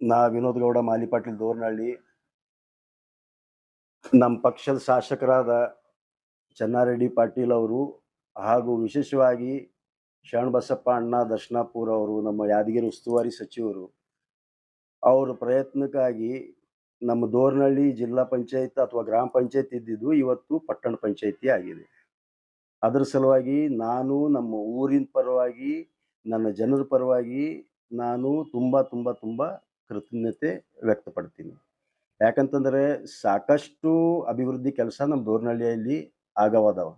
ನಾ ವಿನೋದ್ ಗೌಡ ಮಾಲಿಪಾಟೀಲ್ ದೋರ್ನಹಳ್ಳಿ. ನಮ್ಮ ಪಕ್ಷದ ಶಾಸಕರಾದ ಚನ್ನಾರೆಡ್ಡಿ ಪಾಟೀಲ್ ಅವರು ಹಾಗೂ ವಿಶೇಷವಾಗಿ ಶರಣಬಸಪ್ಪ ಅಣ್ಣ ದರ್ಶನಾಪುರ ಅವರು, ನಮ್ಮ ಯಾದಗಿರಿ ಉಸ್ತುವಾರಿ ಸಚಿವರು, ಅವರ ಪ್ರಯತ್ನಕ್ಕಾಗಿ ನಮ್ಮ ದೋರ್ನಹಳ್ಳಿ ಜಿಲ್ಲಾ ಪಂಚಾಯತ್ ಅಥವಾ ಗ್ರಾಮ ಪಂಚಾಯತ್ ಇದ್ದಿದ್ದು ಇವತ್ತು ಪಟ್ಟಣ ಪಂಚಾಯತಿ ಆಗಿದೆ. ಅದರ ಸಲುವಾಗಿ ನಾನು ನಮ್ಮ ಊರಿನ ಪರವಾಗಿ, ನನ್ನ ಜನರ ಪರವಾಗಿ ನಾನು ತುಂಬ ತುಂಬ ತುಂಬ ಕೃತಜ್ಞತೆ ವ್ಯಕ್ತಪಡ್ತೀನಿ. ಯಾಕಂತಂದರೆ ಸಾಕಷ್ಟು ಅಭಿವೃದ್ಧಿ ಕೆಲಸ ನಮ್ಮ ದೋರ್ನಹಳ್ಳಿಯಲ್ಲಿ ಆಗವಾದವ.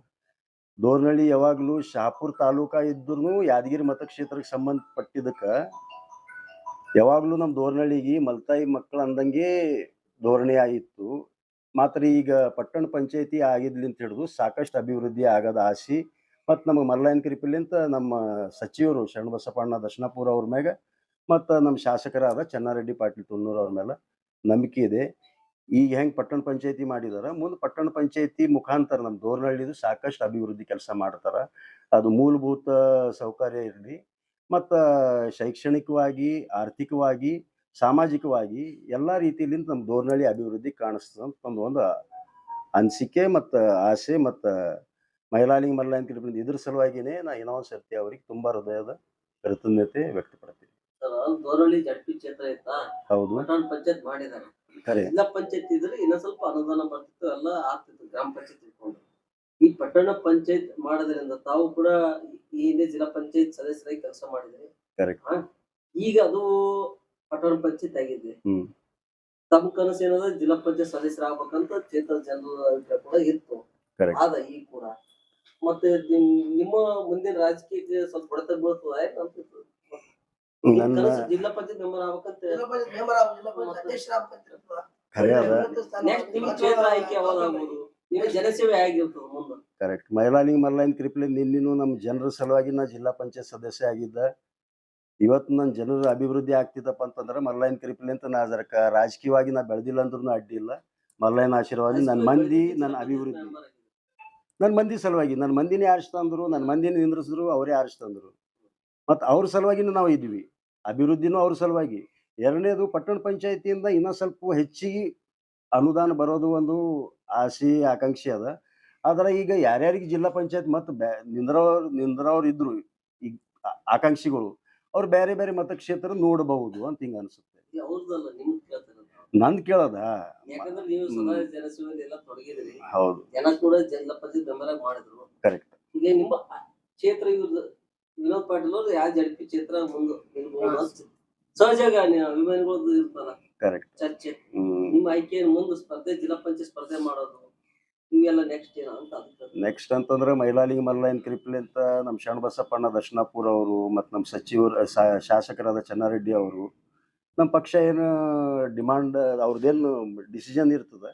ದೋರ್ನಳ್ಳಿ ಯಾವಾಗಲೂ ಶಹಾಪುರ ತಾಲೂಕ ಇದ್ರೂ ಯಾದಗಿರಿ ಮತಕ್ಷೇತ್ರಕ್ಕೆ ಸಂಬಂಧಪಟ್ಟಿದ್ದಕ್ಕೆ ಯಾವಾಗಲೂ ನಮ್ಮ ದೋರ್ನಳ್ಳಿಗೆ ಮಲ್ತಾಯಿ ಮಕ್ಕಳು ಅಂದಂಗೆ ಧೋರಣೆ ಆಯಿತು ಮಾತ್ರ ಈಗ ಪಟ್ಟಣ ಪಂಚಾಯತಿ ಆಗಿದ್ಲಿಂತ ಹಿಡಿದು ಸಾಕಷ್ಟು ಅಭಿವೃದ್ಧಿ ಆಗದ ಆಸೆ ಮತ್ತು ನಮಗೆ ಮರಲಾಯನ್ ಕ್ರಿಪಿಲಿಂತ ನಮ್ಮ ಸಚಿವರು ಶರಣಬಸಪ್ಪಣ್ಣ ದರ್ಶನಪುರ ಅವ್ರ ಮ್ಯಾಗ ಮತ್ತು ನಮ್ಮ ಶಾಸಕರಾದ ಚನ್ನಾರೆಡ್ಡಿ, ಪಾಟೀಲ್ ತುಣ್ಣೂರು ಅವ್ರ ಮೇಲೆ ನಂಬಿಕೆ ಇದೆ. ಈಗ ಹೆಂಗೆ ಪಟ್ಟಣ ಪಂಚಾಯತಿ ಮಾಡಿದಾರ? ಮುಂದೆ ಪಟ್ಟಣ ಪಂಚಾಯತಿ ಮುಖಾಂತರ ನಮ್ಮ ದೋರ್ನಹಳ್ಳಿದು ಸಾಕಷ್ಟು ಅಭಿವೃದ್ಧಿ ಕೆಲಸ ಮಾಡ್ತಾರ. ಅದು ಮೂಲಭೂತ ಸೌಕರ್ಯ ಇರಲಿ, ಮತ್ತು ಶೈಕ್ಷಣಿಕವಾಗಿ, ಆರ್ಥಿಕವಾಗಿ, ಸಾಮಾಜಿಕವಾಗಿ ಎಲ್ಲ ರೀತಿಯಿಂದ ನಮ್ಮ ದೋರ್ನಹಳ್ಳಿ ಅಭಿವೃದ್ಧಿ ಕಾಣಿಸ್ತದೆ ಅಂತ ಒಂದು ಒಂದು ಅನಿಸಿಕೆ ಮತ್ತು ಆಸೆ ಮತ್ತು ಮಹಿಳಾಲಿಂಗ ಮಲ್ಲ ಅಂತ ಇದ್ರ ಸಲುವಾಗಿಯೇ ನಾ ಇನ್ನೊಂದು ಸರ್ತಿ ಅವ್ರಿಗೆ ತುಂಬ ಹೃದಯದ ಕೃತಜ್ಞತೆ ವ್ಯಕ್ತಪಡ್ತೀನಿ. ಸರ್ ಜಡ್ಪಿ ಕ್ಷೇತ್ರ ಇತ್ತಾ? ಹೌದು. ಪಟ್ಟಣ ಪಂಚಾಯತ್ ಮಾಡಿದಾರೆ. ಖರೆ ಜಿಲ್ಲಾ ಪಂಚಾಯತ್ ಇದ್ರೆ ಇನ್ನ ಸ್ವಲ್ಪ ಅನುದಾನ ಬರ್ತಿತ್ತು ಎಲ್ಲ ಆಗ್ತಿತ್ತು ಗ್ರಾಮ ಪಂಚಾಯತ್ ಇಟ್ಕೊಂಡು. ಈ ಪಟ್ಟಣ ಪಂಚಾಯತ್ ಮಾಡೋದ್ರಿಂದ ತಾವು ಕೂಡ ಈ ಹಿಂದೆ ಜಿಲ್ಲಾ ಪಂಚಾಯತ್ ಸದಸ್ಯರಾಗಿ ಕೆಲಸ ಮಾಡಿದ್ರಿ. ಕರೆಕ್ಟ್ ಹಾ? ಈಗ ಅದು ಪಟ್ಟಣ ಪಂಚಾಯತ್ ಆಗಿದೆ. ಹ್ಮ್. ತಮ್ಮ ಕನಸು ಏನದ? ಜಿಲ್ಲಾ ಪಂಚಾಯತ್ ಸದಸ್ಯರಾಗಬೇಕಂತ ಕ್ಷೇತ್ರ ಜನರ ಅಭಿಪ್ರಾಯ ಕೂಡ ಇತ್ತು. ಕರೆಕ್ಟ್ ಆದ ಈಗ ಕೂಡ. ಮತ್ತೆ ನಿಮ್- ನಿಮ್ಮ ಮುಂದಿನ ರಾಜಕೀಯಕ್ಕೆ ಸ್ವಲ್ಪ ಹೊಡೆತ ಬೀಳ್ತದ ನಿಮ್ ನನ್ನ ಜಿಲ್ಲಾ ಪಂಚಾಯತ್ ಮೆಂಬರ್ ಆಗ್ಬೇಕಂತ ಖರೆ ಅದ. ನೆಕ್ಸ್ಟ್ ನಿಮ್ ಕ್ಷೇತ್ರ ಆಯ್ಕೆ ಯಾವಾಗ ಆಗ್ಬೋದು? ನಿಮ್ಮ ಜನಸೇವೆ ಆಗಿರ್ತದ ಮುಂದೆ? ಕರೆಕ್ಟ್ ಮೈಲಾಲಿಂಗ್ ಮರ್ಲೈನ್ ಕ್ರಿಪ್ಲಿ ನಿನ್ನಿನೂ ನಮ್ಮ ಜನರ ಸಲುವಾಗಿ ನಾ ಜಿಲ್ಲಾ ಪಂಚಾಯತ್ ಸದಸ್ಯ ಆಗಿದ್ದ. ಇವತ್ತು ನನ್ನ ಜನರ ಅಭಿವೃದ್ಧಿ ಆಗ್ತಿದ್ದಪ್ಪ ಅಂತಂದ್ರೆ ಮರ್ಲೈನ್ ಕ್ರಿಪ್ಲಿ ಅಂತ ನಾ ಅದರ ರಾಜಕೀಯವಾಗಿ ನಾ ಬೆಳೆದಿಲ್ಲ ಅಂದ್ರೂ ಅಡ್ಡಿ ಇಲ್ಲ. ಮರ್ಲೈನ್ ಆಶೀರ್ವಾದ ನನ್ನ ಮಂದಿ ನನ್ನ ಅಭಿವೃದ್ಧಿ. ನನ್ನ ಮಂದಿ ಸಲುವಾಗಿ ನನ್ನ ಮಂದಿನೇ ಆರಿಸ್ತಂದ್ರು ನನ್ನ ಮಂದಿನೇ ನಿಂದ್ರಿಸಿದ್ರು ಅವರೇ ಆರಿಸ್ತಂದ್ರು ಮತ್ತು ಅವ್ರ ಸಲುವಾಗಿನೂ ನಾವು ಇದ್ವಿ. ಅಭಿವೃದ್ಧಿನೂ ಅವ್ರ ಸಲುವಾಗಿ. ಎರಡನೇದು ಪಟ್ಟಣ ಪಂಚಾಯತಿಯಿಂದ ಇನ್ನೂ ಸ್ವಲ್ಪ ಹೆಚ್ಚಿಗೆ ಅನುದಾನ ಬರೋದು ಒಂದು ಆಸೆ ಆಕಾಂಕ್ಷೆ ಅದ. ಆದ್ರೆ ಈಗ ಯಾರ್ಯಾರಿಗೆ ಜಿಲ್ಲಾ ಪಂಚಾಯತ್ ಮತ್ತು ಬ್ಯಾ ನಿಂದ್ರವ್ರು ನಿಂದ್ರವ್ರು ಇದ್ರು ಈಗ ಆಕಾಂಕ್ಷಿಗಳು ಅವ್ರು ಬೇರೆ ಬೇರೆ ಮತಕ್ಷೇತ್ರ ನೋಡಬಹುದು ಅಂತ ಹಿಂಗೆ ಅನಿಸುತ್ತೆ. ನಂದು ಕೇಳದ? ಹೌದು. ಜನ ಕೂಡ ಮಾಡಿದ್ರು. ಕರೆಕ್ಟ್ ಈಗ ನಿಮ್ಮ ಕ್ಷೇತ್ರ ಇವ್ರದ್ದು ಪಾಟೀಲ್ ಅವ್ರು ಯಾವ ಜಡ್ಪಿ ಚಿತ್ರ ಮುಂದೆ ಸಹಜವಾಗಿ ನೀವು ಅಭಿಮಾನಿಗಳದ್ದು ಇರ್ತಲ್ಲ ಕರೆಕ್ಟ್ ಚರ್ಚೆ. ನಿಮ್ಮ ಆಯ್ಕೆ ಮುಂದೆ ಸ್ಪರ್ಧೆ ಜಿಲ್ಲಾ ಪಂಚಾಯತ್ ಸ್ಪರ್ಧೆ ಮಾಡೋದು ಇವೆಲ್ಲ ನೆಕ್ಸ್ಟ್ ಏನು ಅಂತ ನೆಕ್ಸ್ಟ್ ಅಂತಂದ್ರೆ ಮೈಲಾಲಿಗೆ ಮಲ್ಲಾಯನ್ ಕರಿಪ್ಲಿ ಅಂತ ನಮ್ಮ ಶರಣಬಸಪ್ಪಣ್ಣ ದರ್ಶನಾಪುರ ಅವರು ಮತ್ತು ನಮ್ಮ ಸಚಿವರು ಶಾಸಕರಾದ ಚನ್ನಾರೆಡ್ಡಿ ಅವರು. ನಮ್ಮ ಪಕ್ಷ ಏನು ಡಿಮಾಂಡ್ ಅವ್ರದ್ದೇನು ಡಿಸಿಷನ್ ಇರ್ತದೆ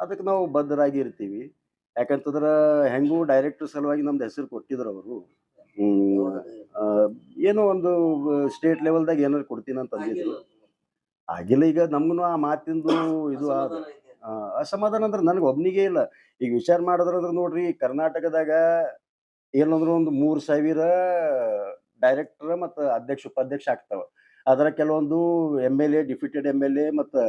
ಅದಕ್ಕೆ ನಾವು ಬದ್ಧರಾಗಿ ಇರ್ತೀವಿ. ಯಾಕಂತಂದ್ರೆ ಹೆಂಗೂ ಡೈರೆಕ್ಟರ್ ಸಲುವಾಗಿ ನಮ್ದು ಹೆಸರು ಕೊಟ್ಟಿದ್ರು ಅವರು. ಏನೋ ಒಂದು ಸ್ಟೇಟ್ ಲೆವೆಲ್ದಾಗ ಏನಾರು ಕೊಡ್ತೀನಿ ಅಂತ ಅಂದಿದ್ರು. ಆಗಿಲ್ಲ. ಈಗ ನಮ್ಗೂ ಆ ಮಾತಿಂದು ಇದು ಅಸಮಾಧಾನ ಅಂದ್ರೆ ನನಗೆ ಒಬ್ನಿಗೆ ಇಲ್ಲ. ಈಗ ವಿಚಾರ ಮಾಡಿದ್ರಂದ್ರೆ ನೋಡ್ರಿ ಕರ್ನಾಟಕದಾಗ ಏನಂದ್ರೆ ಒಂದು ಮೂರು ಸಾವಿರ ಡೈರೆಕ್ಟರ್ ಮತ್ತು ಅಧ್ಯಕ್ಷ ಉಪಾಧ್ಯಕ್ಷ ಆಗ್ತಾವ. ಅದರ ಕೆಲವೊಂದು M L A deputed M L A ಮತ್ತು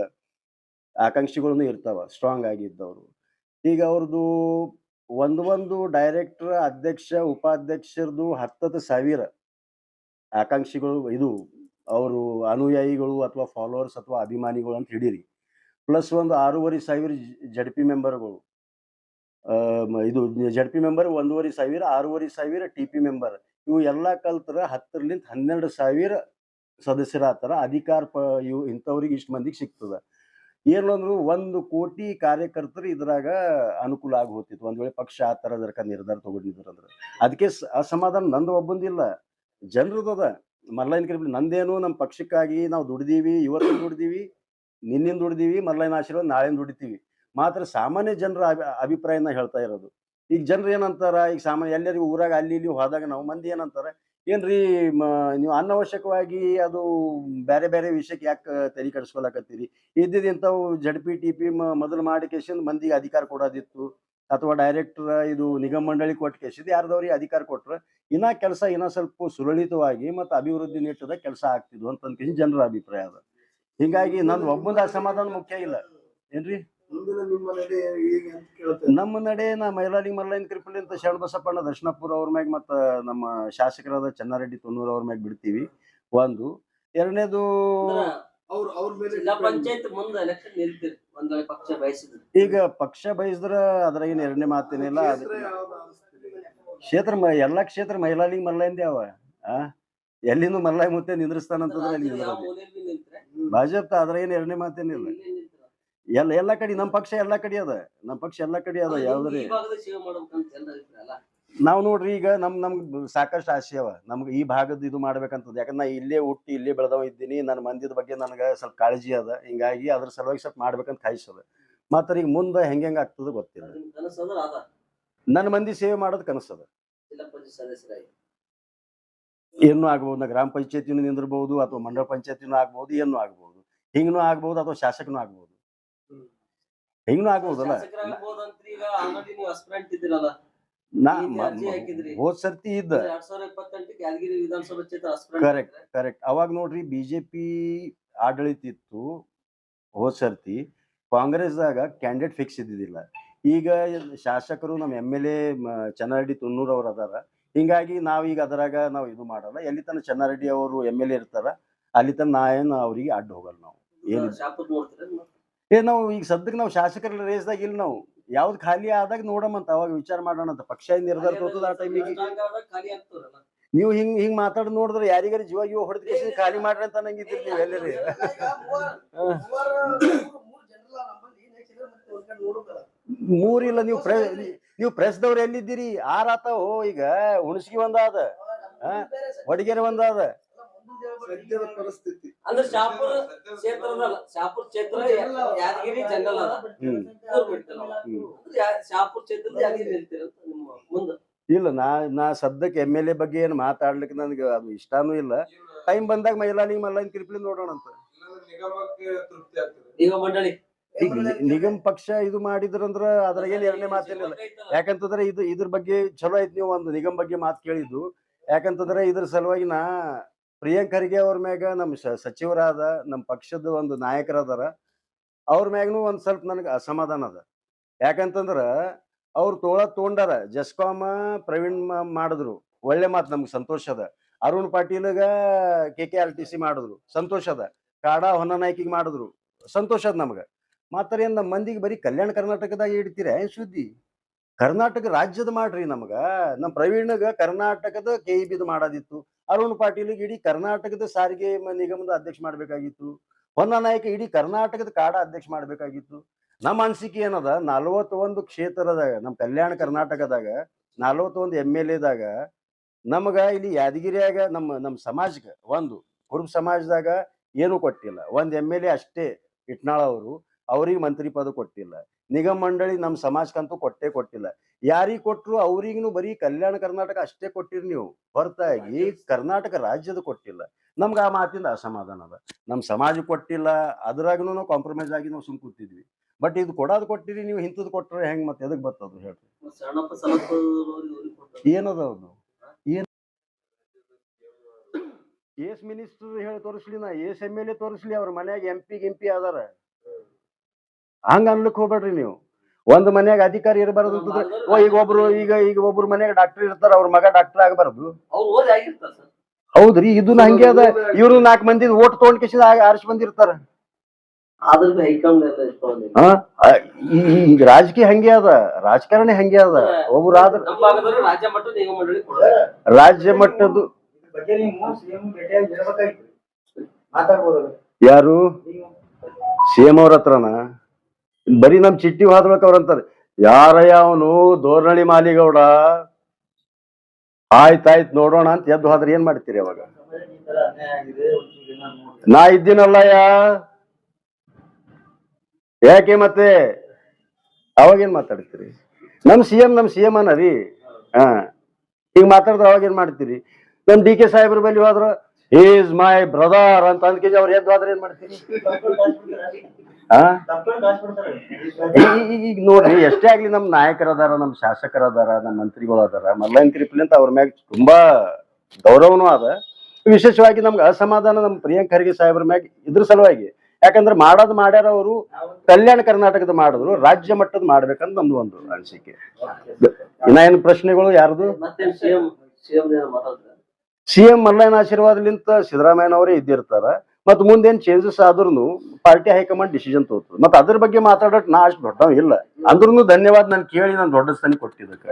ಆಕಾಂಕ್ಷಿಗಳನ್ನು ಇರ್ತಾವ ಸ್ಟ್ರಾಂಗ್ ಆಗಿದ್ದವರು. ಈಗ ಅವ್ರದ್ದು ಒಂದು ಒಂದು ಡೈರೆಕ್ಟರ್ ಅಧ್ಯಕ್ಷ ಉಪಾಧ್ಯಕ್ಷರದು ಹತ್ತತ್ತು ಸಾವಿರ. ಆಕಾಂಕ್ಷಿಗಳು, ಇದು ಅವರು ಅನುಯಾಯಿಗಳು ಅಥವಾ ಫಾಲೋವರ್ಸ್ ಅಥವಾ ಅಭಿಮಾನಿಗಳು ಅಂತ ಹಿಡೀರಿ. ಪ್ಲಸ್ ಒಂದು ಆರೂವರೆ ಸಾವಿರ ಜಡ್ ಪಿ ಮೆಂಬರ್ಗಳು. ಇದು ಜಡ್ ಪಿ ಮೆಂಬರ್ ಒಂದೂವರೆ ಸಾವಿರ, ಆರೂವರೆ ಸಾವಿರ ಟಿ ಪಿ ಮೆಂಬರ್. ಇವು ಎಲ್ಲ ಕಲ್ತರ ಹತ್ತರಲಿಂದ ಹನ್ನೆರಡು ಸಾವಿರ ಸದಸ್ಯರಾಗ್ತಾರ. ಅಧಿಕಾರ ಪ, ಇವು ಇಂಥವ್ರಿಗೆ ಇಷ್ಟು ಮಂದಿಗೆ ಸಿಗ್ತದ. ಏನಂದ್ರು ಒಂದು ಕೋಟಿ ಕಾರ್ಯಕರ್ತರು ಇದ್ರಾಗ ಅನುಕೂಲ ಆಗಿ ಹೋಗ್ತಿತ್ತು. ಒಂದ್ ವೇಳೆ ಪಕ್ಷ ಆ ಥರ ನಿರ್ಧಾರ ತಗೊಂಡಿದ್ರು ಅಂದ್ರೆ ಅದಕ್ಕೆ ಅಸಮಾಧಾನ ನಂದು ಒಬ್ಬಂದಿಲ್ಲ. ಜನರದದ ಮರ್ಲೈನ್ ಕರಿಬಿಡಿ ನಂದೇನು ನಮ್ಮ ಪಕ್ಷಕ್ಕಾಗಿ ನಾವು ದುಡಿದೀವಿ, ಇವತ್ತು ದುಡಿದೀವಿ, ನಿನ್ನಿಂದ ದುಡ್ದೀವಿ ಮರ್ಲೈನ್ ಆಶೀರ್ವಾದ ನಾಳೆ ದುಡಿತೀವಿ. ಮಾತ್ರ ಸಾಮಾನ್ಯ ಜನರ ಅಭಿ, ಅಭಿಪ್ರಾಯನ ಹೇಳ್ತಾ ಇರೋದು. ಈಗ ಜನರು ಏನಂತಾರ, ಈಗ ಸಾಮಾನ್ಯ ಎಲ್ಲರಿಗೂ ಊರಾಗ ಅಲ್ಲಿ ಇಲ್ಲಿ ಹೋದಾಗ ನಾವು ಮಂದಿ ಏನಂತಾರ, ಏನ್ರಿ ನೀವು ಅನವಶ್ಯಕವಾಗಿ ಅದು ಬೇರೆ ಬೇರೆ ವಿಷಯಕ್ಕೆ ಯಾಕೆ ತಲೆ ಕಡಿಸ್ಕೊಳಕತ್ತೀರಿ ಇದ್ದಿದ್ದು ಇಂಥವು ಜಡ್ ಪಿ ಟಿ ಪಿ ಮೊದಲು ಮಾಡಿ ಮಂದಿಗೆ ಅಧಿಕಾರ ಕೊಡೋದಿತ್ತು. ಅಥವಾ ಡೈರೆಕ್ಟರ್ ಇದು ನಿಗಮ ಮಂಡಳಿ ಕೊಟ್ಟು ಕೇಸಿದ್ ಯಾರ್ದವ್ರಿಗೆ ಅಧಿಕಾರ ಕೊಟ್ಟರು ಇನ್ನ ಕೆಲಸ ಇನ್ನ ಸ್ವಲ್ಪ ಸುಲಲಿತವಾಗಿ ಮತ್ತು ಅಭಿವೃದ್ಧಿ ನಿಟ್ಟದ ಕೆಲಸ ಆಗ್ತಿದ್ವು ಅಂತ ಕೇಸಿ ಜನರ ಅಭಿಪ್ರಾಯ ಅದ. ಹಿಂಗಾಗಿ ನಂದು ಒಬ್ಬಂದ ಅಸಮಾಧಾನ ಮುಖ್ಯ ಇಲ್ಲ. ಏನ್ರಿ? ನಿಮ್ಮ ನಡೆ ನಾ ಮೈಲಾಡಿ ಮರಳಿನ ಕೃಪಲಿ ಅಂತ ಶರಣಬಸಪ್ಪಣ್ಣ ದರ್ಶನಪುರ ಅವ್ರ ಮ್ಯಾಗ ಮತ್ತ ನಮ್ಮ ಶಾಸಕರಾದ ಚನ್ನಾರೆಡ್ಡಿ ತುನ್ನೂರ್ ಅವ್ರ ಮ್ಯಾಗ ಬಿಡ್ತೀವಿ. ಒಂದು. ಎರಡನೇದು ಅವ್ರ ಅವ್ರ ಮೇಲೆ ಜಿಲ್ಲಾ ಪಂಚಾಯತ್ ಮುಂದ ಎಲೆಕ್ಷನ್ ನಿಲ್ತೀರಿ ಒಂದ್ ವೇಳೆ ಪಕ್ಷ ಬಯಸಿದ್ರು. ಈಗ ಪಕ್ಷ ಬಯಸಿದ್ರ ಅದ್ರಾಗೇನು ಎರಡನೇ ಮಾತೇನಿಲ್ಲ ಅದ್- ಕ್ಷೇತ್ರ ಯಾವ್ದು ಅನಿಸ್ತಿದೆ? ಕ್ಷೇತ್ರ ಮ- ಎಲ್ಲಾ ಕ್ಷೇತ್ರ ಮಲ್ಲಯ್ಯಂದೇ ಅವ ಆ? ಎಲ್ಲಿಂದ ಮಲ್ಲಯ್ಯ ಮುತ್ತೆ ನಿಂದ್ರಿಸ್ತಾನಂತಂದ್ರೆ ಅಲ್ಲಿ ನಿಂತ್ರೆ. ಭಾಜಪ ಅದ್ರ ಏನು ಎರಡನೇ ಮಾತೇನಿಲ್ಲ ಇಲ್ಲೇ. ನಿಂತ್ರ. ಎಲ್ಲ ಎಲ್ಲಾ ಕಡೆ ನಮ್ಮ ಪಕ್ಷ ಎಲ್ಲಾ ಕಡೆ ಅದ ನಮ್ಮ ಪಕ್ಷ ಎಲ್ಲಾ ಕಡೆ ಅದ ಯಾವ್ದ್ರಿ? ಈ ಭಾಗದ ಸೇವೆ ಮಾಡ್ಬೇಕಂತ ಜನರ ಅಭಿಪ್ರಾಯ ಅಲ್ಲ ನಾವ್ ನೋಡ್ರಿ ಈಗ ನಮ್ ನಮ್ಗ್ ಸಾಕಷ್ಟು ಆಸೆ ಅವ. ನಮ್ಗೆ ಈ ಭಾಗದ ಇದು ಮಾಡ್ಬೇಕಂತದ. ಯಾಕಂದ್ರೆ ನಾ ಇಲ್ಲೇ ಹುಟ್ಟಿ ಇಲ್ಲೇ ಬೆಳೆದವ ಇದ್ದೀನಿ. ನನ್ನ ಮಂದಿದ ಬಗ್ಗೆ ನನಗೆ ಸ್ವಲ್ಪ ಕಾಳಜಿ ಅದ. ಹಿಂಗಾಗಿ ಅದ್ರ ಸಲುವಾಗಿ ಸ್ವಲ್ಪ ಮಾಡ್ಬೇಕಂತ ಕಾಯಿಸದ ಮತ್ತ ಈಗ ಮುಂದೆ ಹೆಂಗ್ ಹೆಂಗ್ ಆಗ್ತದ ಗೊತ್ತಿಲ್ಲ. ನನ್ನ ಮಂದಿ ಸೇವೆ ಮಾಡೋದು ಕನಸದ ಏನು ಆಗ್ಬೋದು. ನಾ ಗ್ರಾಮ ಪಂಚಾಯತಿನೂ ನಿಂದಿರ್ಬೋದು ಅಥವಾ ಮಂಡಲ ಪಂಚಾಯತಿನೂ ಆಗ್ಬೋದು ಏನು ಆಗ್ಬೋದು. ಹಿಂಗನು ಆಗ್ಬೋದು ಅಥವಾ ಶಾಸಕನೂ ಆಗ್ಬೋದು. ಹ್ಮ್. ಆಗ್ಬೋದಲ್ಲ. ಆಗ್ಬಹುದಲ್ಲ ಈಗ ನೀವು ನಾ. ಹೋದ್ ಸರ್ತಿ ಇದ್ದ. ಅಸ್ಪಿರೆಂಟ್ ಕರೆಕ್ಟ್ ಅವಾಗ ನೋಡ್ರಿ ಬಿಜೆಪಿ ಆಡಳಿತ ಇತ್ತು ಹೋದ್ ಸರ್ತಿ. ಕಾಂಗ್ರೆಸ್ದಾಗ ಕ್ಯಾಂಡಿಡೇಟ್ ಫಿಕ್ಸ್ ಇದ್ದಿದ್ದಿಲ್ಲ. ಈಗ ಶಾಸಕರು ನಮ್ಮ M L A Channareddy Tunnur ಅವ್ರು ಅದಾರ. ಹಿಂಗಾಗಿ ನಾವೀಗ ಅದರಾಗ ನಾವು ಇದು ಮಾಡಲ್ಲ. ಎಲ್ಲಿ ತನಕ ಚನ್ನಾರೆಡ್ಡಿ ಅವರು ಎಂ ಎಲ್ ಎ ಇರ್ತಾರ ಅಲ್ಲಿ ತನಕ ನಾ ಏನು ಅವ್ರಿಗೆ ಅಡ್ಡ ಹೋಗಲ್ಲ ನಾವು. ಏನಿಲ್ಲ. ಏ ನಾವು ಈಗ ಸದ್ಯಕ್ಕೆ ನಾವು ಶಾಸಕರ ರೇಸ್ದಾಗ ಇಲ್ಲ ನಾವು. ಯಾವ್ದು ಖಾಲಿ ಆದಾಗ ನೋಡಮಂತ ಅವಾಗ ವಿಚಾರ ಮಾಡೋಣ ಅಂತ. ಪಕ್ಷ ನಿರ್ಧಾರ ತೋತದ ಆ ಟೈಮಿಗೆ ಖಾಲಿ ನೀವು ಹಿಂಗ್ ಹಿಂಗ್ ಮಾತಾಡ್ ನೋಡಿದ್ರೆ ಯಾರಿಗಾರ ಜೀವ ಇವ ಹೊಡೆದ ಖಾಲಿ ಮಾಡ್ರಿ ಅಂತ ಅನ್ನಂಗಿದ್ರಿ ನೀವು ಎಲ್ಲರಿ? ಮೂರಿಲ್ಲ ನೀವು ಪ್ರೆಸ್ ನೀವು ಪ್ರೆಸ್ದವ್ರು ಎಲ್ಲಿದ್ದೀರಿ? ಆರಾತವೋ ಈಗ ಹುಣಸಗಿ ಒಂದಾದ. ಹೊಡಿಗೆರೆ ಒಂದಾದ. ಸದ್ಯದ ಪರಿಸ್ಥಿತಿ. ಅಂದ್ರೆ ಶಾಪುರ್ ಕ್ಷೇತ್ರದಲ್ಲ ಶಾಪುರ್ ಕ್ಷೇತ್ರ ಯಾದಗಿರಿ ಜನರಲ್ ಅದ ಶಾಪುರ್ ಕ್ಷೇತ್ರದ ಯಾದಗಿರಿ ಹೇಳ್ತೀರ ನಿಮ್ಮ ಮುಂದೆ? ಇಲ್ಲ ನಾ ನಾ ಸದ್ಯಕ್ಕೆ ಎಂ ಎಲ್ ಎ ಬಗ್ಗೆ ಏನು ಮಾತಾಡ್ಲಿಕ್ಕೆ ನನಗೆ ಅದು ಇಷ್ಟಾನೂ ಇಲ್ಲ. ಟೈಮ್ ಬಂದಾಗ ಮೈಲಾನಿ ಮಲ್ಲನ್ ಕಿರಿಪ್ಲಿ ನೋಡೋಣ ಅಂತ. ನಿಗಮಕ್ಕೆ ತೃಪ್ತಿ ಆಗ್ತದೆ. ಈಗ ಮಂಡಳಿ. ಈಗ ನಿಗಮ ಪಕ್ಷ ಇದು ಮಾಡಿದ್ರಂದ್ರ ಅದ್ರಾಗ ಏನ್ ಎರಡನೇ ಮಾತೇನಿಲ್ಲ. ಯಾಕಂತಂದ್ರೆ ಇದು ಇದ್ರ ಬಗ್ಗೆ ಚಲೋ ಐತಿ ನೀವು ಒಂದು ನಿಗಮ ಬಗ್ಗೆ ಮಾತು ಕೇಳಿದ್ದು. ಯಾಕಂತಂದ್ರೆ ಇದ್ರ ಸಲುವಾಗಿ ನಾ ಪ್ರಿಯಾಂಕ್ ಖರ್ಗೆ ಅವ್ರ ಮ್ಯಾಗ ನಮ್ಮ ಸಚಿವರಾದ ನಮ್ಮ ಪಕ್ಷದ ಒಂದು ನಾಯಕರಾದಾರ, ಅವ್ರ ಮ್ಯಾಗನು ಒಂದು ಸ್ವಲ್ಪ ನನಗೆ ಅಸಮಾಧಾನ ಅದ. ಯಾಕಂತಂದ್ರ ಅವ್ರು ತೋಳ ತೊಗೊಂಡಾರ ಜಸ್ಕಾಮ ಪ್ರವೀಣ್ ಮಾಡಿದ್ರು, ಒಳ್ಳೆ ಮಾತು ನಮ್ಗೆ ಸಂತೋಷ ಅದ. Arun ಪಾಟೀಲ್ಗ K K R T C ಮಾಡಿದ್ರು, ಸಂತೋಷ ಅದ. ಕಾಡಾ ಹೊನ್ನ ನಾಯ್ಕಿಗೆ ಮಾಡಿದ್ರು, ಸಂತೋಷ ಅದ ನಮ್ಗೆ. ಮಾತ್ರ ಏನ್ ನಮ್ಮ ಮಂದಿಗೆ ಬರೀ ಕಲ್ಯಾಣ ಕರ್ನಾಟಕದಾಗ ಇಡ್ತೀರ ಏನ್ ಸುದ್ದಿ? ಕರ್ನಾಟಕ ರಾಜ್ಯದ ಮಾಡ್ರಿ ನಮಗ. ನಮ್ ಪ್ರವೀಣ್ಗ ಕರ್ನಾಟಕದ ಕೆ ಇ ಬಿದು ಮಾಡೋದಿತ್ತು. ಅರುಣ್ ಪಾಟೀಲ್ಗೆ ಇಡೀ ಕರ್ನಾಟಕದ ಸಾರಿಗೆ ನಿಗಮದ ಅಧ್ಯಕ್ಷ ಮಾಡ್ಬೇಕಾಗಿತ್ತು. ನಾಯಕ ಇಡೀ ಕರ್ನಾಟಕದ ಕಾಡ ಅಧ್ಯಕ್ಷ ಮಾಡ್ಬೇಕಾಗಿತ್ತು. ನಮ್ಮ ಅನ್ಸಿಕೆ ಏನದ? ನಲವತ್ತೊಂದು ಕ್ಷೇತ್ರದಾಗ, ನಮ್ಮ ಕಲ್ಯಾಣ ಕರ್ನಾಟಕದಾಗ, ನಲವತ್ತೊಂದು ಎಂ ಎಲ್ ಎದಾಗ ನಮಗ ಇಲ್ಲಿ ಯಾದಗಿರಿಯಾಗ ನಮ್ಮ ನಮ್ಮ ಸಮಾಜಕ್ಕೆ ಒಂದು, ಕುರುಬ ಸಮಾಜದಾಗ ಏನು ಕೊಟ್ಟಿಲ್ಲ. ಒಂದ್ ಎಂ ಎಲ್ ಎ ಅಷ್ಟೇ ಇಟ್ನಾಳ್ ಅವರು, ಅವ್ರಿಗೆ ಮಂತ್ರಿ ಪದ ಕೊಟ್ಟಿಲ್ಲ. ನಿಗಮ ಮಂಡಳಿ ನಮ್ಮ ಸಮಾಜಕ್ಕಂತೂ ಕೊಟ್ಟೇ ಕೊಟ್ಟಿಲ್ಲ. ಯಾರಿಗೆ ಕೊಟ್ಟರು ಅವ್ರಿಗೂ ಬರೀ ಕಲ್ಯಾಣ ಕರ್ನಾಟಕ ಅಷ್ಟೇ ಕೊಟ್ಟಿರಿ ನೀವು. ಹೊರತಾಗಿ ಕರ್ನಾಟಕ ರಾಜ್ಯದ ಕೊಟ್ಟಿಲ್ಲ. ನಮ್ಗೆ ಆ ಮಾತಿಂದ ಅಸಮಾಧಾನ ಅದ. ನಮ್ಮ ಸಮಾಜ ಕೊಟ್ಟಿಲ್ಲ ಅದ್ರಾಗೂ ನಾವು ಕಾಂಪ್ರಮೈಸ್ ಆಗಿ ನಾವು ಸುಮ್ ಕೂತಿದ್ವಿ. ಬಟ್ ಇದು ಕೊಡೋದು ಕೊಟ್ಟಿರಿ ನೀವು ಇಂಥದ್ದು ಕೊಟ್ಟರೆ ಹೆಂಗ್ ಮತ್ತೆ ಎದಕ್ ಬರ್ತದ ಹೇಳ್ರಿ. ಏನದ ಅದು? ಏನ್? ಏಸ್ ಮಿನಿಸ್ಟರ್ ಹೇಳಿ ತೋರಿಸ್ಲಿ ನಾ ಎಸ್ ಎಂ ಎಲ್ ಎ ತೋರಿಸ್ಲಿ ಅವ್ರ ಮನ್ಯಾಗ ಎಂ ಪಿ ಗಿಂಪಿ ಅದಾರ. ಹಂಗ ಅನ್ಲಿಕ್ ಹೋಗ್ಬೇಡ್ರಿ ನೀವು. ಒಂದ್ ಮನ್ಯಾಗ ಅಧಿಕಾರಿ ಇರಬಾರದು ಅಂತಂದ್ರೆ ಓ ಈಗ ಒಬ್ರು ಈಗ ಈಗ ಒಬ್ರು ಮನ್ಯಾಗ ಡಾಕ್ಟರ್ ಇರ್ತಾರ ಅವ್ರ ಮಗ ಡಾಕ್ಟರ್ ಆಗಬಾರದು. ಅವ್ರು ಓದಿ ಆಗಿರ್ತಾರ ಸರ್. ಹೌದ್ರಿ ಇದನ್ನ ಹಂಗೆ ಅದ. ಇವ್ರು ನಾಲ್ಕು ಮಂದಿ ಓಟ್ ತಗೊಂಡ್ ಕಿಸಿದ ಆರಿಸಿ ಬಂದಿರ್ತಾರ. ಈಗ ರಾಜಕೀಯ ಹಂಗೆ ಅದ. ರಾಜಕಾರಣಿ ಹಂಗೆ ಅದ. ಒಬ್ರು ಆದ್ರ ರಾಜ್ಯ ಮಟ್ಟದ್ದು ಸಿಎಂ ಯಾರು? ಸಿ ಎಂ ಅವ್ರ ಹತ್ರನ? ಬರೀ ನಮ್ ಚಿಟ್ಟಿ ಹಾದ್ಬೇಕು ಅವ್ರ ಅಂತಾರೆ, ಯಾರಯ್ಯ ಅವನು ದೋರ್ನಳ್ಳಿ ಮಾಲಿಗೌಡ? ಆಯ್ತಾಯ್ತು ನೋಡೋಣ ಅಂತ ಎದ್ದು ಹೋದ್ರೆ ಏನ್ ಮಾಡ್ತೀರಿ ಅವಾಗ? ನಾ ಇದ್ದೀನಲ್ಲಯ್ಯ. ಯಾಕೆ ಮತ್ತೆ? ಅವಾಗೇನ್ ಮಾತಾಡ್ತೀರಿ? ನಮ್ ಸಿ ಎಂ, ನಮ್ ಸಿ ಎಂ ಅನ್ನ ರೀ. ಹಾ ಈಗ ಮಾತಾಡಿದ್ರೆ ಅವಾಗೇನ್ ಮಾಡ್ತೀರಿ? ನಮ್ ಡಿ ಕೆ ಸಾಹೇಬ್ರ ಬಳಿ ಹೋದ್ರ ಈಸ್ ಮೈ ಬ್ರದರ್ ಅಂತ ಅಂದ್ಕೇಜಿ ಅವ್ರು ಎದ್ದು ಆದ್ರೆ ಏನ್ ಮಾಡ್ತೀನಿ ಈಗ ನೋಡ್ರಿ, ಎಷ್ಟೇ ಆಗ್ಲಿ ನಮ್ ನಾಯಕರ ಅದಾರ ನಮ್ ಶಾಸಕರ ಅದಾರ ನಮ್ ಮಂತ್ರಿಗಳು ಅದಾರ ಮಲ್ಲನ್ ಕಿರಿಪ್ಲಿ ಅಂತ ಅವ್ರ ಮ್ಯಾಗ ತುಂಬಾ ಗೌರವನೂ ಅದ ವಿಶೇಷವಾಗಿ ನಮ್ಗೆ ಅಸಮಾಧಾನ ನಮ್ ಪ್ರಿಯಾಂಕ್ ಖರ್ಗೆ ಸಾಹೇಬ್ರ ಮ್ಯಾಗ ಇದ್ರ ಸಲುವಾಗಿ. ಯಾಕಂದ್ರೆ ಮಾಡೋದ್ ಮಾಡ್ಯಾರ ಅವರು, ಕಲ್ಯಾಣ ಕರ್ನಾಟಕದ ಮಾಡಿದ್ರು, ರಾಜ್ಯ ಮಟ್ಟದ ಮಾಡ್ಬೇಕಂತ ನಮ್ದು ಒಂದು ಅನಿಸಿಕೆ. ಇನ್ನ ಏನು ಪ್ರಶ್ನೆಗಳು ಯಾರ್ದು? ಮಾತಾಡ್ತಾರೆ ಸಿಎಂ ಮಲ್ಲಯ್ಯನ ಆಶೀರ್ವಾದಲಿಂತ ಸಿದ್ದರಾಮಯ್ಯನವರೇ ಇದ್ದಿರ್ತಾರ. ಮತ್ ಮುಂದೇನ್ ಚೇಂಜಸ್ ಆದ್ರೂ ಪಾರ್ಟಿ ಹೈಕಮಾಂಡ್ ಡಿಸಿಷನ್ ತಗೋತದ ಮತ್ತ ಅದ್ರ ಬಗ್ಗೆ ಮಾತಾಡೋಟ್ ನಾ ಅಷ್ಟು ದೊಡ್ಡವ ಇಲ್ಲ. ಅಂದ್ರೂ ಧನ್ಯವಾದ ನಾನು ಕೇಳಿ ನಾನು ದೊಡ್ಡ ಸ್ಥಾನ ಕೊಟ್ಟಿದ್ದಕ್ಕೆ.